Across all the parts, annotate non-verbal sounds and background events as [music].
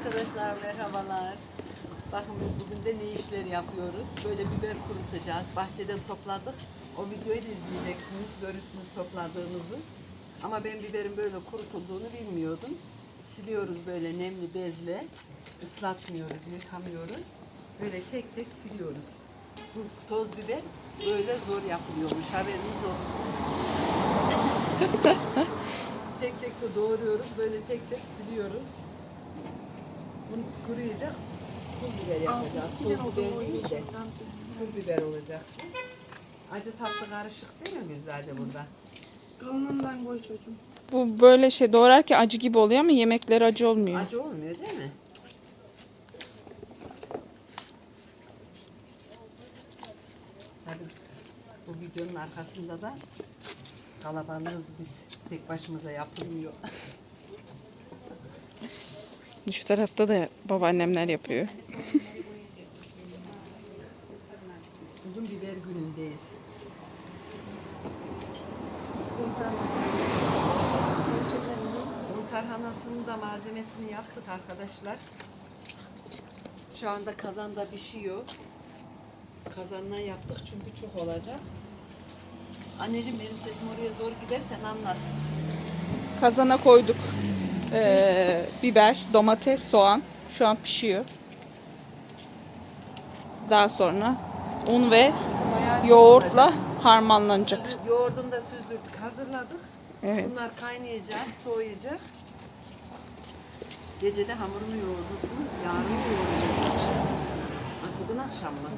Arkadaşlar merhabalar. Bakın biz bugün de ne işler yapıyoruz. Böyle biber kurutacağız. Bahçeden topladık. O videoyu da izleyeceksiniz. Görürsünüz topladığımızı. Ama ben biberin böyle kurutulduğunu bilmiyordum. Siliyoruz böyle nemli bezle. Islatmıyoruz, yıkamıyoruz. Böyle tek tek siliyoruz. Bu toz biber böyle zor yapılıyormuş. Haberiniz olsun. [laughs] tek tek de doğruyoruz. Böyle tek tek siliyoruz. Bunu kuruyacak. Pul biber yapacağız. Toz biber değil de pul biber olacak. Acı tatlı karışık değil mi Güzade burada? Kalınından koy çocuğum. Bu böyle şey doğrarken acı gibi oluyor ama yemekler acı olmuyor. Acı olmuyor değil mi? Tabii bu videonun arkasında da kalabalığız biz. Tek başımıza yapılmıyor. [laughs] Şu tarafta da babaannemler yapıyor. Bugün biber günündeyiz. Un tarhanasının da malzemesini yaptık arkadaşlar. Şu anda kazanda pişiyor. Kazandan yaptık çünkü çok olacak. Anneciğim benim sesim oraya zor gidersen anlat. Kazana koyduk. Ee, biber, domates, soğan. Şu an pişiyor. Daha sonra un ve yoğurtla harmanlanacak. Yoğurdunu da süzdürdük, hazırladık. Evet. Bunlar kaynayacak, soğuyacak. Gece de hamurunu yoğurdusunu yarın yoğuracak akşam. Ha, bugün akşam mı?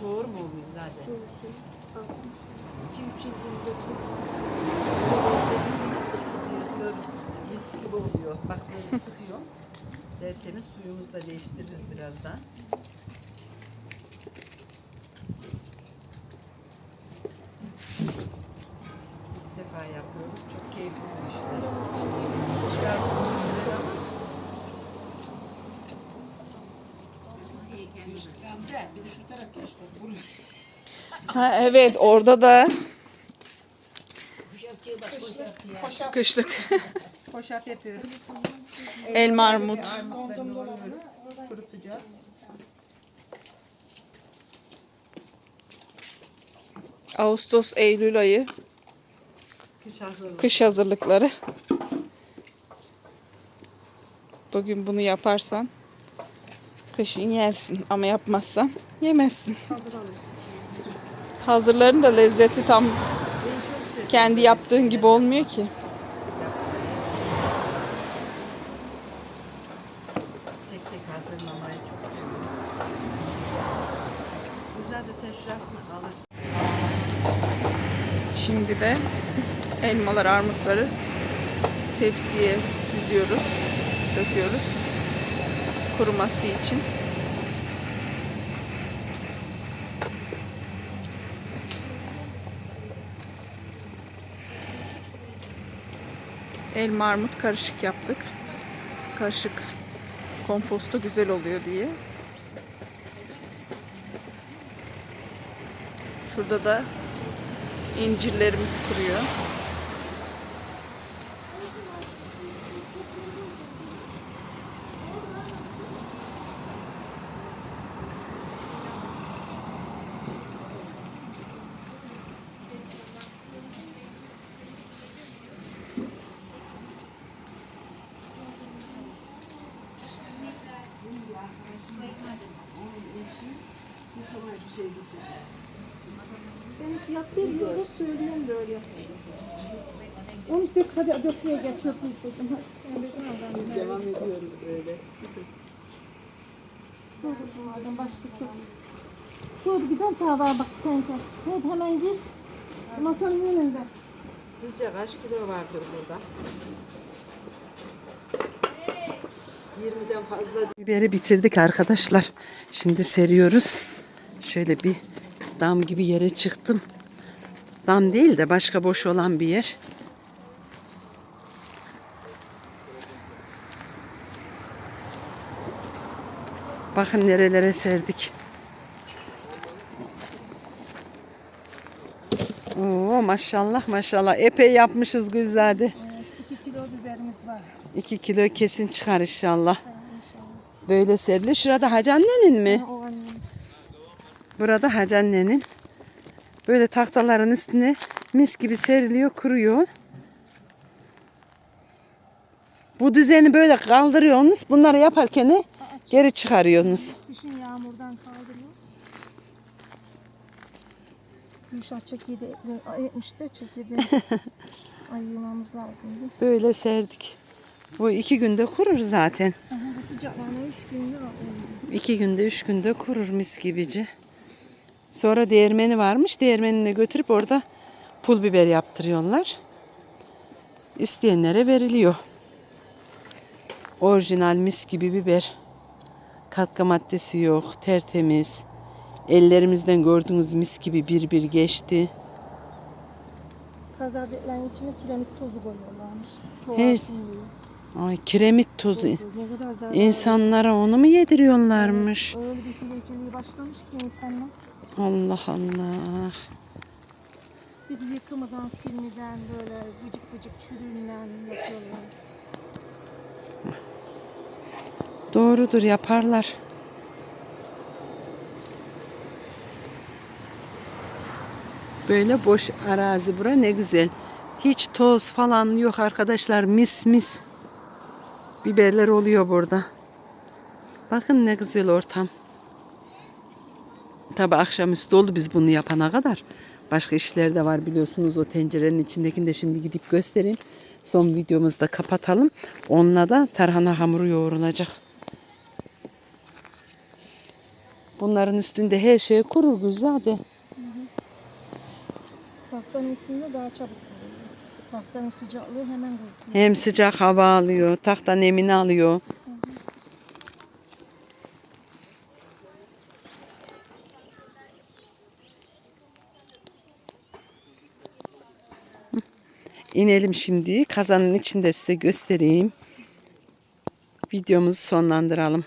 Soğur mu oluyor zaten? 2-3 yıl götürürüz. Biz de sık sık yapıyoruz. Mis gibi oluyor. Bak böyle sıkıyor. Tertemiz suyumuzu da değiştiririz birazdan. İlk defa yapıyoruz. Çok keyifli bir işler. Biraz uzun ama. Gamze bir de şu taraf. Ha, evet orada da kışlık Poşet yapıyoruz. elma armut. Kurutacağız. Ağustos, Eylül ayı Kış hazırlığı. kış hazırlıkları. Bugün bunu yaparsan kışın yersin ama yapmazsan yemezsin. Hazır. Hazırların da lezzeti tam kendi yaptığın gibi olmuyor ki. Tek tek hazırlamayı çok seviyorum. Güzel de sen şurasını alırsın. Şimdi de elmalar, armutları tepsiye diziyoruz, döküyoruz kuruması için. Elma armut karışık yaptık. Karışık komposto güzel oluyor diye. Şurada da incirlerimiz kuruyor. Ben fiyat veriyoruz, söylüyorum da öyle yapıyorum. Onu dök hadi dökmeye geç çöpünü çocuğum. Biz devam ediyoruz böyle. Doğrusu başka çok. Şurada bir tane daha var bak tenke. Hadi hemen gir. Masanın önünde. Sizce kaç kilo vardır burada? 20'den fazla. Biberi bitirdik arkadaşlar. Şimdi seriyoruz. Şöyle bir dam gibi yere çıktım. Dam değil de başka boş olan bir yer. Bakın nerelere serdik. Oo maşallah maşallah. Epey yapmışız Güzade. Evet, 2 kilo biberimiz var. 2 kilo kesin çıkar inşallah. İnşallah. Böyle serili. Şurada Hacı annenin mi? O annem. Burada Hacı annenin. Böyle tahtaların üstüne mis gibi seriliyor, kuruyor. Bu düzeni böyle kaldırıyorsunuz. Bunları yaparken de geri çıkarıyorsunuz. Kışın yağmurdan kaldırıyor. Gülşah çekirdeği etmiş de çekirdeği [laughs] ayırmamız lazım. Böyle serdik. Bu iki günde kurur zaten. Aha, bu sıcaklarına üç günde oluyor. İki günde, üç günde kurur mis gibici. Sonra değirmeni varmış. Değirmenine götürüp orada pul biber yaptırıyorlar. İsteyenlere veriliyor. Orijinal mis gibi biber. Katkı maddesi yok. Tertemiz. Ellerimizden gördüğünüz mis gibi bir bir geçti. Pazardakilerin içine kiremit tozu koyuyorlarmış. He. Ay kiremit tozu. Ne kadar zarar. İnsanlara onu mu yediriyorlarmış? Öyle bir kireciliği başlamış ki insanlar. Allah Allah. Bir de yıkamadan, silmeden böyle gıcık gıcık çürüğünden yapıyorlar. Doğrudur yaparlar. Böyle boş arazi bura ne güzel. Hiç toz falan yok arkadaşlar mis mis. Biberler oluyor burada. Bakın ne güzel ortam. Tabi akşamüstü oldu biz bunu yapana kadar. Başka işler de var biliyorsunuz o tencerenin içindekini de şimdi gidip göstereyim. Son videomuzda kapatalım. Onunla da tarhana hamuru yoğrulacak. Bunların üstünde her şey kurur güzeldi. Tahtanın üstünde daha çabuk kuruyor. Tahtanın sıcaklığı hemen kuruyor. Hem sıcak hava alıyor, tahta nemini alıyor. İnelim şimdi. Kazanın içinde size göstereyim. Videomuzu sonlandıralım.